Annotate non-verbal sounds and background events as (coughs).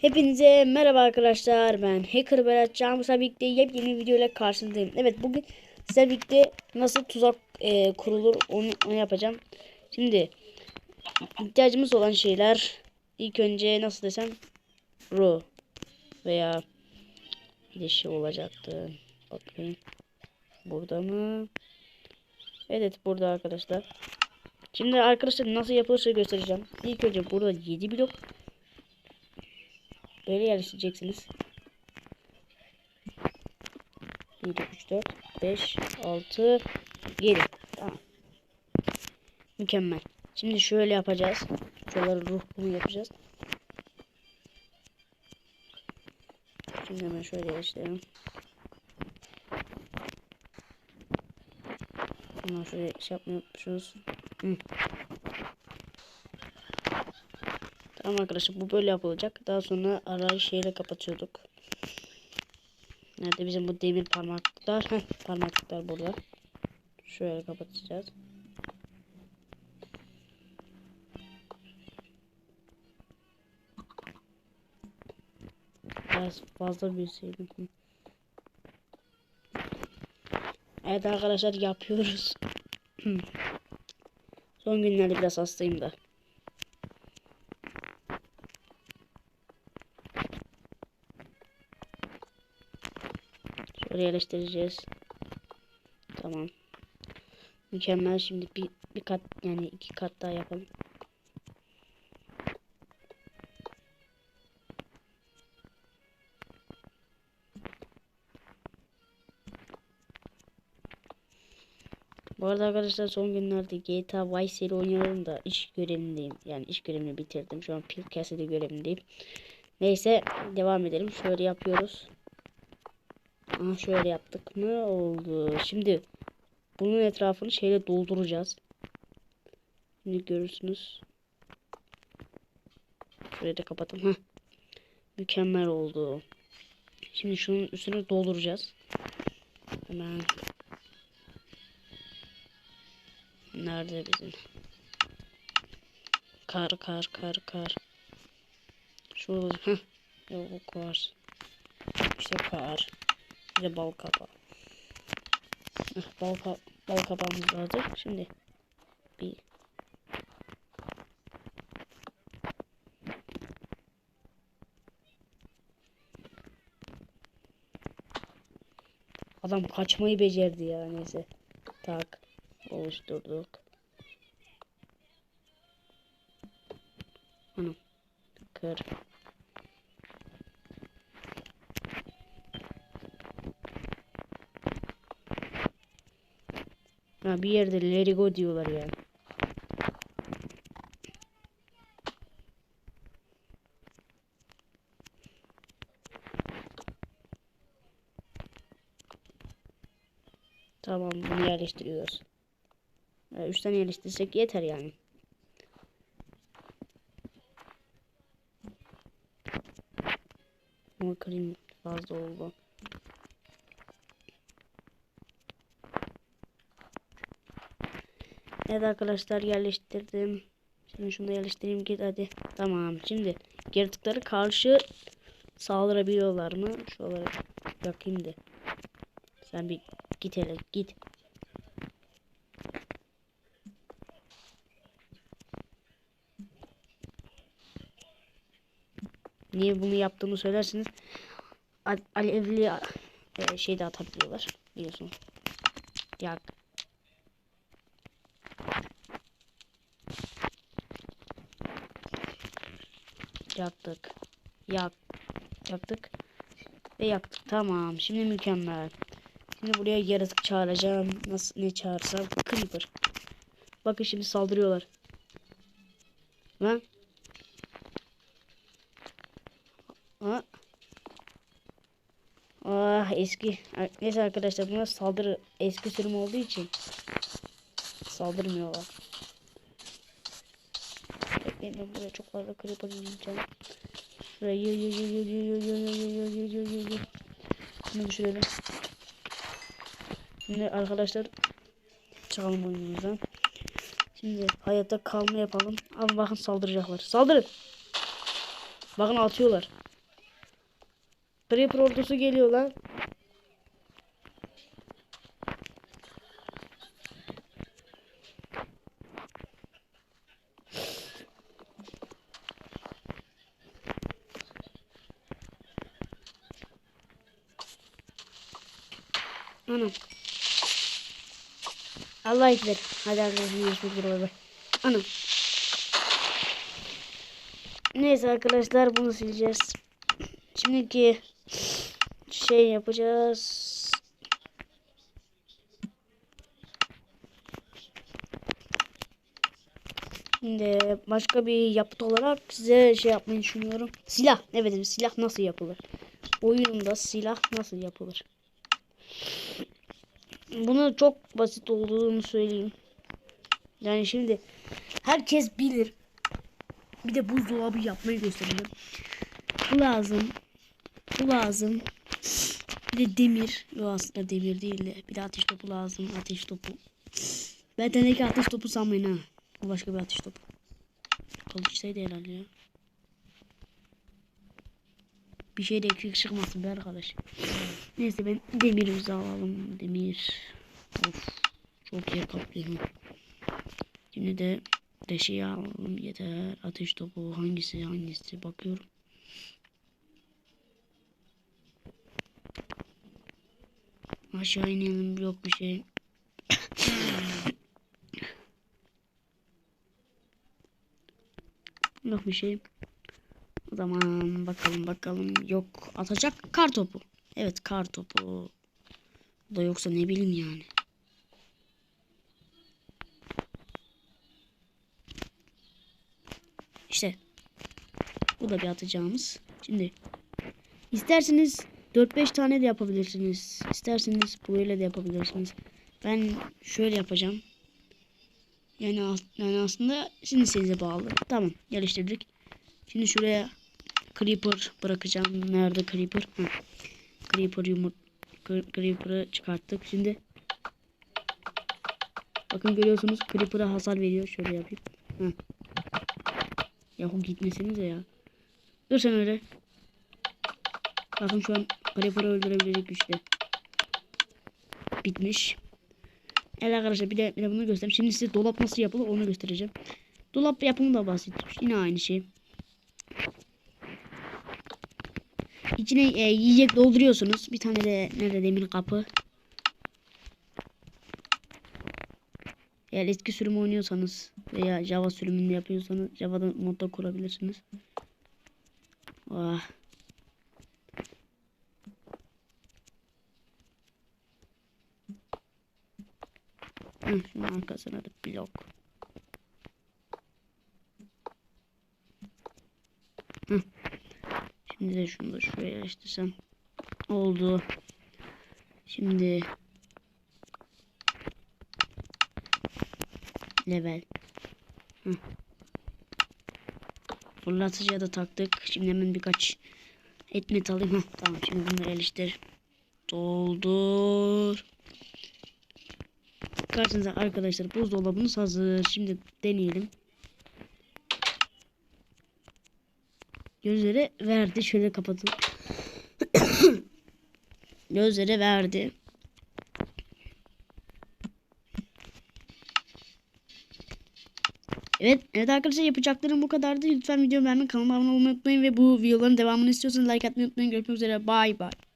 Hepinize merhaba arkadaşlar. Ben Hacker Berat sefer birlikte yepyeni video ile karşınızdayım. Evet bugün sizlerle birlikte nasıl tuzak e, kurulur onu, onu yapacağım. Şimdi ihtiyacımız olan şeyler ilk önce nasıl desem ro veya bir şey olacaktı. Bakayım. Burada mı? Evet burada arkadaşlar. Şimdi arkadaşlar nasıl yapılırsa göstereceğim. İlk önce burada 7 blok Böyle yerleştireceksiniz. 1, 2, 3, 4, 5, 6, 7. Tamam. Mükemmel. Şimdi şöyle yapacağız. Şuraları ruh yapacağız. Şimdi hemen şöyle yerleştirelim. Hemen şöyle şey yapmıyormuşuz. Hı. Tamam arkadaşlar bu böyle yapılacak. Daha sonra arayı şeyle kapatıyorduk. Nerede bizim bu demir parmaklıklar? Parmaklıklar burada. Şöyle kapatacağız. Biraz fazla şey. Evet arkadaşlar yapıyoruz. (clears throat) Son günlerde biraz hastayım da. Yerleştireceğiz. Tamam. Mükemmel. Şimdi bir, bir kat yani iki kat daha yapalım. Bu arada arkadaşlar son günlerde GTA Vice City oynuyorum da iş görevindeyim. Yani iş görevini bitirdim. Şu an Pil Cassidy görevindeyim. Neyse devam edelim. Şöyle yapıyoruz. Aha şöyle yaptık mı oldu. Şimdi bunun etrafını şeyle dolduracağız. Şimdi görürsünüz. Şurayı da kapatalım. Heh. Mükemmel oldu. Şimdi şunun üstünü dolduracağız. Hemen. Nerede bizim? Kar kar kar kar. Şurada. Heh. Yok var. İşte kar. De bal kapağı. Bal, ka bal kapağımız hazır. Şimdi bir Adam kaçmayı becerdi ya neyse. Tak oluşturduk. Anam. Kır. Ha bir yerde let go diyorlar yani. Tamam bunu yerleştiriyoruz. Üç tane yerleştirsek yeter yani. Ama kırayım fazla oldu. Evet arkadaşlar yerleştirdim. Şimdi şunu da yerleştireyim git hadi. Tamam şimdi yaratıkları karşı saldırabiliyorlar mı? Şuraları yakayım da. Sen bir git hele git. Niye bunu yaptığımı söylersiniz. Alevli e, şey de atabiliyorlar. Biliyorsun. Yak. Yaktık. Yak. Yaktık. Ve yaktık. Tamam. Şimdi mükemmel. Şimdi buraya yaratık çağıracağım. Nasıl ne çağırsam? Creeper. Bakın şimdi saldırıyorlar. Lan. Ha. Ah eski. Neyse arkadaşlar buna saldırı eski sürüm olduğu için saldırmıyorlar. Bekleyin ben buraya çok fazla creeper yiyeceğim. Şuraya yı yı yı yı yı yı yı yı yı yı yı Bunu düşürelim. Şimdi arkadaşlar çıkalım oyunumuzdan. Şimdi hayatta kalma yapalım. Ama bakın saldıracaklar. Saldırın. Bakın atıyorlar. Creeper ordusu geliyor lan. Anam. Allah ekber. Hadi arkadaşlar görüşmek üzere. bay bay. Anam. Neyse arkadaşlar bunu sileceğiz. Şimdiki şey yapacağız. Şimdi başka bir yapıt olarak size şey yapmayı düşünüyorum. Silah. Evet silah nasıl yapılır? Oyunda silah nasıl yapılır? Bunu çok basit olduğunu söyleyeyim. Yani şimdi herkes bilir. Bir de buzdolabı yapmayı göstereceğim. Bu lazım. Bu lazım. Bir de demir. Yok aslında demir değil de. Bir de ateş topu lazım. Ateş topu. Ben teneke ateş topu sanmayın ha. Bu başka bir ateş topu. Kılıçtaydı herhalde ya. Bir şey de eksik çıkmasın be arkadaş. Neyse ben demirimizi alalım. Demir. Of. Çok yer kaplıyor. Şimdi de deşeyi alalım yeter. Ateş topu hangisi hangisi bakıyorum. Aşağı inelim yok bir şey. (coughs) yok bir şey. Zaman bakalım bakalım. Yok atacak kar topu. Evet kar topu. Da yoksa ne bileyim yani. İşte. Bu da bir atacağımız. Şimdi isterseniz 4-5 tane de yapabilirsiniz. İsterseniz böyle de yapabilirsiniz. Ben şöyle yapacağım. Yani, yani aslında şimdi size bağlı. Tamam geliştirdik. Şimdi şuraya Creeper bırakacağım. Nerede Creeper? Hı. Creeper yumurt Cre- Creeper'ı çıkarttık. Şimdi bakın görüyorsunuz Creeper'a hasar veriyor. Şöyle yapayım. Hı. Yahu gitmesinize ya. Dur sen öyle. Bakın şu an Creeper'ı öldürebilecek güçte. Bitmiş. Evet arkadaşlar bir de, bir de bunu göstereyim. Şimdi size dolap nasıl yapılır onu göstereceğim. Dolap yapımı da basit. Yine aynı şey. İçine e, yiyecek dolduruyorsunuz. Bir tane de nerede demir kapı. Eğer eski sürüm oynuyorsanız veya Java sürümünde yapıyorsanız Java'da modda kurabilirsiniz. Ah. Hı, şunun arkasına da blok. Hı. Şimdi de şunu da şuraya yerleştirsem. Oldu. Şimdi level. Hı. Fırlatıcıya da taktık. Şimdi hemen birkaç etmet alayım. Heh, tamam şimdi bunları yerleştir. Doldur. Karşınıza arkadaşlar buzdolabınız hazır. Şimdi deneyelim. Gözleri verdi. Şöyle kapatalım. (coughs) Gözleri verdi. Evet, evet arkadaşlar yapacaklarım bu kadardı. Lütfen videomu beğenmeyi, kanalıma abone olmayı unutmayın ve bu videoların devamını istiyorsanız like atmayı unutmayın. Görüşmek üzere. Bye bye.